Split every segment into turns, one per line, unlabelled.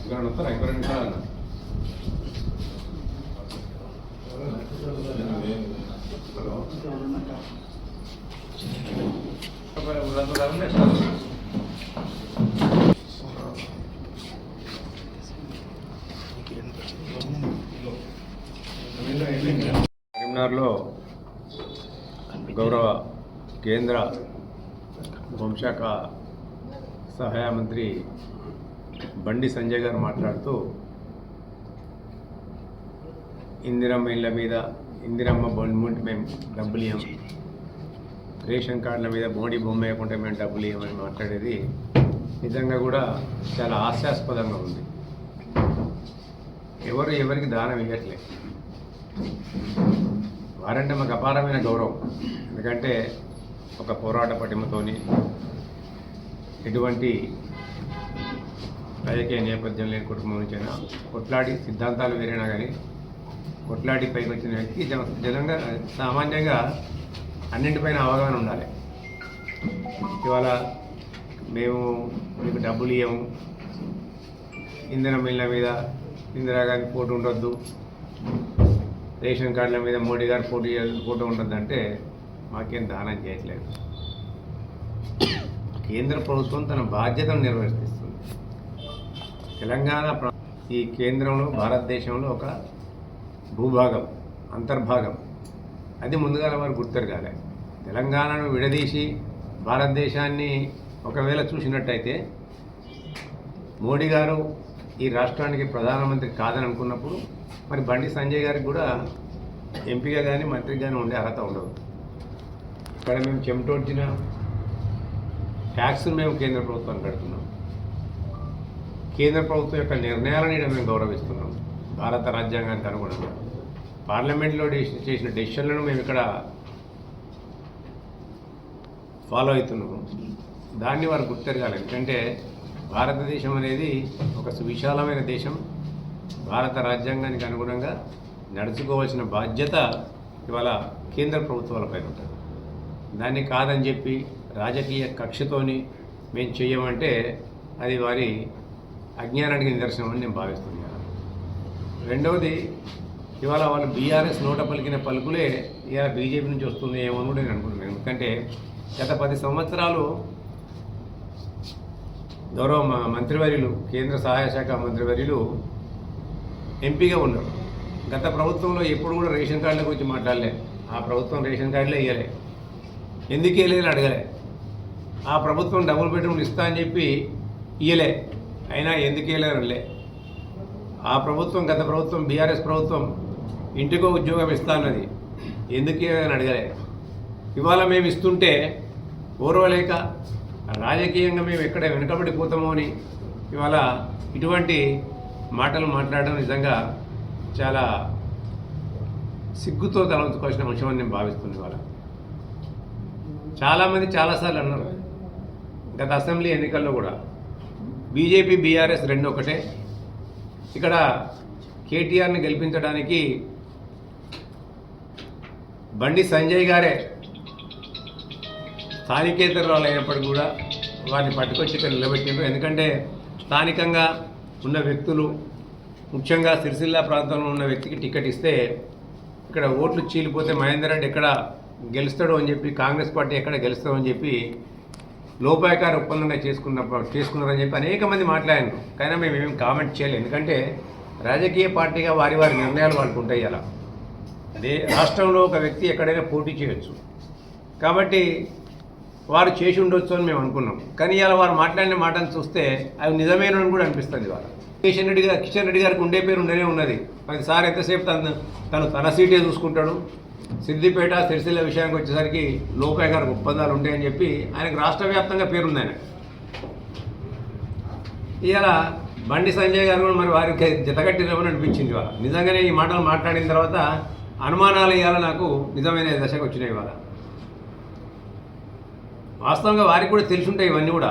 ఇక్కడ వస్తారా ఇంకో రెండు నిమిషాలు కరీంనగర్లో గౌరవ కేంద్ర హోంశాఖ సహాయ మంత్రి బండి సంజయ్ గారు మాట్లాడుతూ ఇందిరమ్మ ఇళ్ళ మీద ఇందిరమ్మ బొమ్మంటే మేము డబ్బులు ఇవ్వం రేషన్ కార్డుల మీద మోడీ బొమ్మ వేయకుంటే మేము డబ్బులు ఇవ్వమని మాట్లాడేది నిజంగా కూడా చాలా హాస్యాస్పదంగా ఉంది. ఎవరు ఎవరికి దానం ఇవ్వట్లే. వారంటే మాకు అపారమైన గౌరవం. ఎందుకంటే ఒక పోరాట పటిమతోని ఎటువంటి రాజకీయ నేపథ్యం లేని కుటుంబం నుంచైనా కొట్లాడి సిద్ధాంతాలు వేరైనా కానీ కొట్లాడి పైకి వచ్చిన వ్యక్తి జన- జనంగా సామాన్యంగా అన్నింటిపైన అవగాహన ఉండాలి. ఇవాళ మేము మీకు డబ్బులు ఇవ్వము ఇంధన మిల్ల మీద ఇందిరాగాంధీ పోటీ ఉండొద్దు. రేషన్ కార్డుల మీద మోడీ గారి పోటీ ఫోటో ఉండొద్దు అంటే మాకేం దానం చేయట్లేదు. కేంద్ర ప్రభుత్వం తన బాధ్యతను నిర్వర్తిస్తుంది. తెలంగాణ ఈ కేంద్రంలో భారతదేశంలో ఒక భూభాగం అంతర్భాగం. అది ముందుగా వారు గుర్తెరగాలి తెలంగాణను విడదీసి భారతదేశాన్ని ఒకవేళ చూసినట్టయితే మోడీ గారు ఈ రాష్ట్రానికి ప్రధానమంత్రి కాదని అనుకున్నప్పుడు మరి బండి సంజయ్ గారికి కూడా ఎంపీగా కానీ మంత్రిగా కానీ ఉండే అర్హత ఉండదు. ఇక్కడ మేము చెమటోడ్చిన ట్యాక్స్ను మేము కేంద్ర ప్రభుత్వాన్ని కడుతున్నాం. కేంద్ర ప్రభుత్వం యొక్క నిర్ణయాలను మేము గౌరవిస్తున్నాం. భారత రాజ్యాంగానికి అనుగుణంగా. పార్లమెంట్లో చేసిన డెసిషన్లను మేము ఇక్కడ ఫాలో అవుతున్నాము. దాన్ని వారు గుర్తెరగాలి. ఎందుకంటే భారతదేశం అనేది ఒక సువిశాలమైన దేశం. భారత రాజ్యాంగానికి అనుగుణంగా నడుచుకోవాల్సిన బాధ్యత ఇవాళ కేంద్ర ప్రభుత్వాలపైన ఉంటుంది. దాన్ని కాదని చెప్పి రాజకీయ కక్షతోని మేము చేయమంటే అది వారి అజ్ఞానానికి నిదర్శనం అని నేను భావిస్తున్నాను. రెండవది ఇవాళ వాళ్ళు బీఆర్ఎస్ నోట పలికిన పలుకులే ఇవాళ బీజేపీ నుంచి వస్తుంది ఏమో అని కూడా నేను అనుకుంటున్నాను. ఎందుకంటే గత పది సంవత్సరాలు గౌరవ మంత్రివర్యులు కేంద్ర సహాయ శాఖ మంత్రివర్యులు ఎంపీగా ఉన్నారు. గత ప్రభుత్వంలో ఎప్పుడు కూడా రేషన్ కార్డుల గురించి మాట్లాడలే. ఆ ప్రభుత్వం రేషన్ కార్డులే ఇవ్వలే ఎందుకు ఇవ్వలేదు అడగలే. ఆ ప్రభుత్వం డబుల్ బెడ్రూమ్లు ఇస్తా అని చెప్పి ఇయ్యలే. అయినా ఎందుకు ఇవ్వలేరులే ఆ ప్రభుత్వం గత ప్రభుత్వం బీఆర్ఎస్ ప్రభుత్వం ఇంటికో ఉద్యోగం ఇస్తానది ఎందుకు అని అడగలే. ఇవాళ మేము ఇస్తుంటే ఓర్వలేక రాజకీయంగా మేము ఎక్కడ వెనుకబడిపోతామో అని ఇవాళ ఇటువంటి మాటలు మాట్లాడడం నిజంగా చాలా సిగ్గుతో తలంచుకోవాల్సిన విషయం అని నేను భావిస్తుంది ఇవాళ. చాలామంది చాలాసార్లు అన్నారు. గత అసెంబ్లీ ఎన్నికల్లో కూడా బీజేపీ బీఆర్ఎస్ రెండు ఒకటే. ఇక్కడ కేటీఆర్ని గెలిపించడానికి బండి సంజయ్ గారే. స్థానికేతరులు అయినప్పటికీ కూడా వారిని పట్టుకొచ్చి ఇక్కడ నిలబెట్టిండ్రు. ఎందుకంటే స్థానికంగా ఉన్న వ్యక్తులు ముఖ్యంగా సిరిసిల్ల ప్రాంతంలో ఉన్న వ్యక్తికి టికెట్ ఇస్తే ఇక్కడ ఓట్లు చీలిపోతే మహేందర్ రెడ్డి ఎక్కడ గెలుస్తాడో అని చెప్పి కాంగ్రెస్ పార్టీ ఎక్కడ గెలుస్తాడో అని చెప్పి లోపాయకార ఒప్పందంగా చేసుకున్న చేసుకున్నారని చెప్పి అనేక మంది మాట్లాడారు కానీ మేము ఏం కామెంట్ చేయలేదు. ఎందుకంటే రాజకీయ పార్టీగా వారి వారి నిర్ణయాలు వాళ్ళకు ఉంటాయి అలా. అదే రాష్ట్రంలో ఒక వ్యక్తి ఎక్కడైనా పోటీ చేయొచ్చు. కాబట్టి వారు చేసి ఉండొచ్చు అని మేము అనుకున్నాం. కానీ ఇలా వారు మాట్లాడిన మాటను చూస్తే అవి నిజమేనని కూడా అనిపిస్తుంది వాళ్ళ కిషన్ రెడ్డి గారు కిషన్ రెడ్డి గారికి ఉండే పేరు ఉండనే ఉన్నది. ప్రతిసారి ఎంతసేపు తను తను తన సీటే చూసుకుంటాడు. సిద్దిపేట సిరిసిల్ల విషయానికి వచ్చేసరికి లోకాయ్ గారికి ఒప్పందాలు ఉంటాయని చెప్పి ఆయనకు రాష్ట్ర వ్యాప్తంగా పేరుంది ఆయన. ఇలా బండి సంజయ్ గారు కూడా మరి వారికి జతగట్టిరమని అనిపించింది ఇవాళ. నిజంగానే ఈ మాటలు మాట్లాడిన తర్వాత అనుమానాలు ఇవాళ నాకు? నిజమైన దశకు వచ్చినాయి ఇవాళ. వాస్తవంగా వారికి కూడా తెలిసి ఉంటాయి ఇవన్నీ కూడా.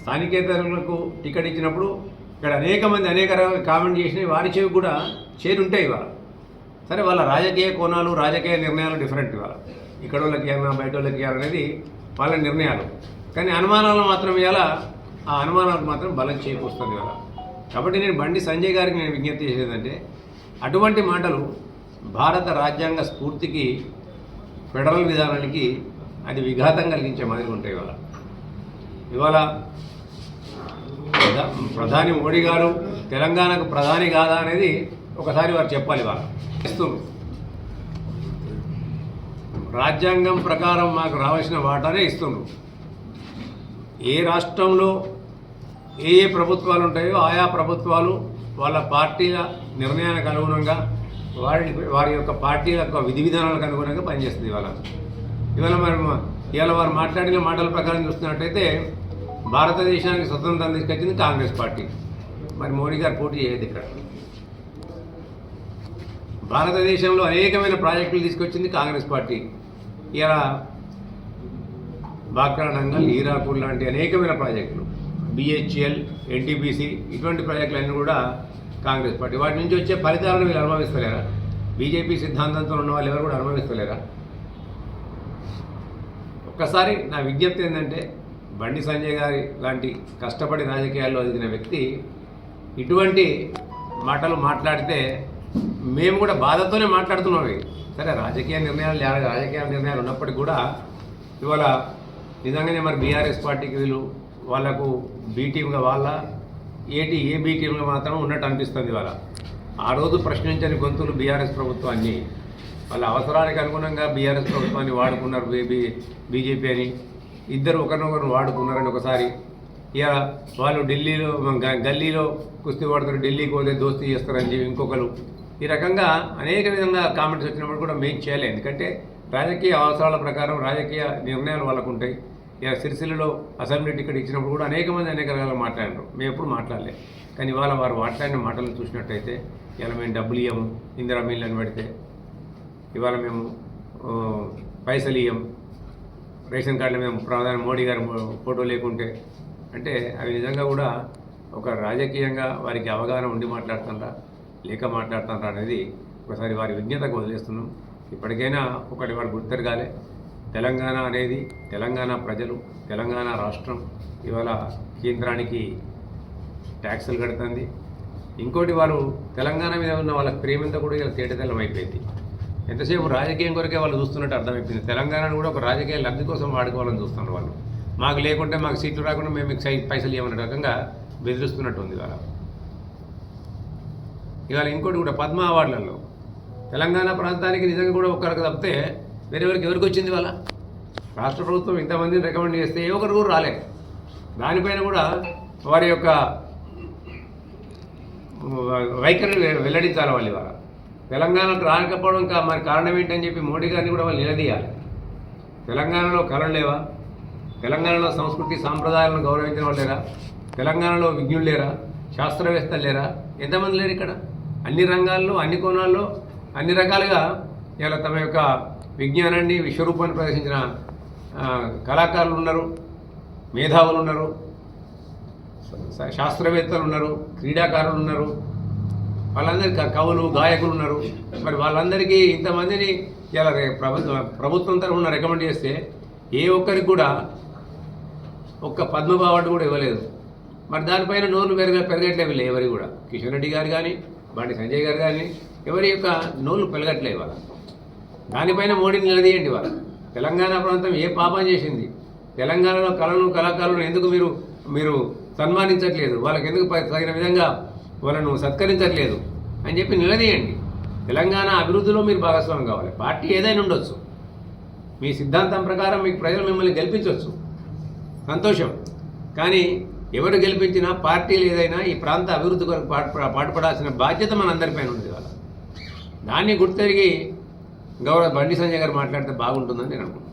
స్థానికేతరులకు టికెట్ ఇచ్చినప్పుడు ఇక్కడ అనేక మంది అనేక రకాల కామెంట్ చేసినవి వారి చెవి కూడా చేరుంటాయి ఇవాళ. సరే వాళ్ళ రాజకీయ కోణాలు రాజకీయ నిర్ణయాలు డిఫరెంట్ ఇవాళ. ఇక్కడ వాళ్ళకి ఇవ్వాలన్నా బయట వాళ్ళకి ఇవ్వాలనేది వాళ్ళ నిర్ణయాలు. కానీ అనుమానాలు మాత్రం ఇవాళ ఆ అనుమానాలకు మాత్రం బలం చేకూరుస్తుంది ఇవాళ. కాబట్టి నేను బండి సంజయ్ గారికి నేను విజ్ఞప్తి చేసేదంటే అటువంటి మాటలు భారత రాజ్యాంగ స్ఫూర్తికి ఫెడరల్ విధానానికి అది విఘాతం కలిగించే మాదిరి ఉంటాయి ఇవాళ. ఇవాళ ప్రధా- ప్రధాని మోడీ గారు తెలంగాణకు ప్రధాని కాదా అనేది ఒకసారి వారు చెప్పాలి వాళ్ళు ఇస్తున్నారు. రాజ్యాంగం ప్రకారం మాకు రావాల్సిన వాటానే ఇస్తుండ్రు ఏ రాష్ట్రంలో ఏ ఏ ప్రభుత్వాలు ఉంటాయో ఆయా ప్రభుత్వాలు వాళ్ళ పార్టీల నిర్ణయానికి అనుగుణంగా వారి వారి యొక్క పార్టీల యొక్క విధి విధానాలకు అనుగుణంగా పనిచేస్తుంది ఇవాళ. ఇవాళ మరి ఇవాళ వారు మాట్లాడిన మాటల ప్రకారం చూస్తున్నట్టయితే భారతదేశానికి స్వతంత్రం తీసుకొచ్చింది కాంగ్రెస్ పార్టీ. మరి మోడీ గారు పోటీ చేయదు ఇక్కడ. భారతదేశంలో అనేకమైన ప్రాజెక్టులు తీసుకొచ్చింది కాంగ్రెస్ పార్టీ. ఇలా బాక్రా నంగల్ హీరాపూర్ లాంటి అనేకమైన ప్రాజెక్టులు. బిహెచ్ఎల్ ఎన్టీపీసీ ఇటువంటి ప్రాజెక్టులన్నీ కూడా కాంగ్రెస్ పార్టీ. వాటి నుంచి వచ్చే ఫలితాలను వీళ్ళు అనుభవిస్తలేరా? బీజేపీ సిద్ధాంతంతో ఉన్న వాళ్ళు ఎవరు కూడా అనుభవిస్తలేరా? ఒక్కసారి నా విజ్ఞప్తి ఏంటంటే బండి సంజయ్ గారి లాంటి కష్టపడి రాజకీయాల్లో ఎదిగిన వ్యక్తి ఇటువంటి మాటలు మాట్లాడితే మేము కూడా బాధతోనే మాట్లాడుతున్నాం సరే రాజకీయ నిర్ణయాలు రాజకీయ నిర్ణయాలు ఉన్నప్పటికీ కూడా ఇవాళ నిజంగానే మరి బీఆర్ఎస్ పార్టీకి వీళ్ళు వాళ్ళకు బీ టీమ్గా వాళ్ళ ఏటి ఏ బీ టీమ్గా మాత్రం ఉన్నట్టు అనిపిస్తుంది వాళ్ళ. ఆ రోజు ప్రశ్నించని గొంతులు బీఆర్ఎస్ ప్రభుత్వాన్ని. వాళ్ళ అవసరానికి అనుగుణంగా బీఆర్ఎస్ ప్రభుత్వాన్ని వాడుకున్నారు బీబీ బీజేపీ అని. ఇద్దరు ఒకరినొకరు వాడుకున్నారని ఒకసారి. ఇక వాళ్ళు ఢిల్లీలో గ- గల్లీలో కుస్తీ పడతారు ఢిల్లీకి పోతే దోస్తీ చేస్తారని చెప్పి ఇంకొకరు. ఈ రకంగా అనేక విధంగా కామెంట్స్ వచ్చినప్పుడు కూడా మేము చేయలేదు. ఎందుకంటే రాజకీయ అవసరాల ప్రకారం రాజకీయ నిర్ణయాలు వాళ్ళకు ఉంటాయి. సిరిసిల్లలో అసెంబ్లీ టికెట్ ఇచ్చినప్పుడు కూడా అనేక మంది అనేక రకాలుగా మాట్లాడారు మేము ఎప్పుడు మాట్లాడలే. కానీ ఇవాళ వారు మాట్లాడిన మాటలను చూసినట్టయితే ఇవాళ మేము డబ్బులు ఇవ్వము ఇందిరా మిల్లు పెడితే ఇవాళ మేము పైసలు ఇయ్యం రేషన్ కార్డులో మేము ప్రధాని మోడీ గారి ఫోటో లేకుంటే అంటే అవి నిజంగా కూడా ఒక రాజకీయంగా వారికి అవగాహన ఉండి మాట్లాడుతుండ్రా లేక మాట్లాడుతుండ్రా అనేది ఒకసారి వారి విజ్ఞతకు వదిలేస్తున్నాం. ఇప్పటికైనా ఒకటి వారు గుర్తెరగాలి. తెలంగాణ అనేది తెలంగాణ ప్రజలు తెలంగాణ రాష్ట్రం ఇవాళ కేంద్రానికి ట్యాక్సులు కడుతుంది. ఇంకోటి వారు తెలంగాణ మీద ఉన్న వాళ్ళ ప్రేమంతా కూడా ఇలా తేటతెల్లం అయిపోయింది. ఎంతసేపు రాజకీయం కొరకే వాళ్ళు చూస్తున్నట్టు అర్థమైపోయింది. తెలంగాణను కూడా ఒక రాజకీయ లబ్ధి కోసం వాడుకోవాలని చూస్తున్నారు వాళ్ళు. మాకు లేకుంటే మాకు సీట్లు రాకుండా మేము మీకు పైసలు ఇవ్వని రకంగా బెదిరిస్తున్నట్టు ఉంది ఇవాళ. ఇవాళ ఇంకోటి కూడా పద్మ అవార్డులలో తెలంగాణ ప్రాంతానికి నిజంగా కూడా ఒక్కరికి తప్పితే వేరే ఎవరికి ఎవరికి వచ్చింది వాళ్ళ రాష్ట్ర ప్రభుత్వం ఇంతమందిని రికమెండ్ చేస్తే ఏ ఒక్కరు కూడా రాలేదు దానిపైన కూడా వారి యొక్క వైఖరిని వెల్లడించాలి వాళ్ళు ఇవాళ. తెలంగాణకు రాకపోవడం కా మరి కారణం ఏంటని చెప్పి మోడీ గారిని కూడా వాళ్ళు నిలదీయాలి. తెలంగాణలో కళలు లేవా? తెలంగాణలో సంస్కృతి సాంప్రదాయాలను గౌరవించిన వాళ్ళు లేరా? తెలంగాణలో విజ్ఞులు లేరా? శాస్త్రవేత్తలు లేరా? ఎంతమంది లేరు ఇక్కడ? అన్ని రంగాల్లో అన్ని కోణాల్లో అన్ని రకాలుగా ఇలా తమ యొక్క విజ్ఞానాన్ని విశ్వరూపాన్ని ప్రదర్శించిన కళాకారులు ఉన్నారు మేధావులు ఉన్నారు శాస్త్రవేత్తలు ఉన్నారు క్రీడాకారులు ఉన్నారు వాళ్ళందరికీ కవులు గాయకులు ఉన్నారు. మరి వాళ్ళందరికీ ఇంతమందిని ఇలా ప్రభుత్వం ప్రభుత్వం తరఫున రికమెండ్ చేస్తే ఏ ఒక్కరికి కూడా ఒక్క పద్మ అవార్డు కూడా ఇవ్వలేదు. మరి దానిపైన నోరు పెరగ పెరగట్లేవు ఎవరి కూడా. కిషన్ రెడ్డి గారు కానీ బండి సంజయ్ గారు కానీ ఎవరి యొక్క నోళ్ళు పెరగట్లేవు వాళ్ళ దానిపైన మోడీని నిలదీయండి వాళ్ళు తెలంగాణ ప్రాంతం ఏ పాపం చేసింది? తెలంగాణలో కళలు కళాకారులను ఎందుకు మీరు మీరు సన్మానించట్లేదు? వాళ్ళకి ఎందుకు తగిన విధంగా వాళ్ళను సత్కరించట్లేదు? అని చెప్పి నిలదీయండి. తెలంగాణ అభివృద్ధిలో మీరు భాగస్వామ్యం కావాలి. పార్టీ ఏదైనా ఉండొచ్చు. మీ సిద్ధాంతం ప్రకారం మీకు ప్రజలు మిమ్మల్ని గెలిపించవచ్చు సంతోషం. కానీ ఎవరు గెలిపించినా పార్టీలు ఏదైనా ఈ ప్రాంత అభివృద్ధి కొరకు పాటు పాటుపడాల్సిన బాధ్యత మనందరిపైన ఉంది వాళ్ళ దాన్ని గుర్తెరిగి గౌరవ బండి సంజయ్ గారు మాట్లాడితే బాగుంటుందని నేను అనుకుంటున్నాను.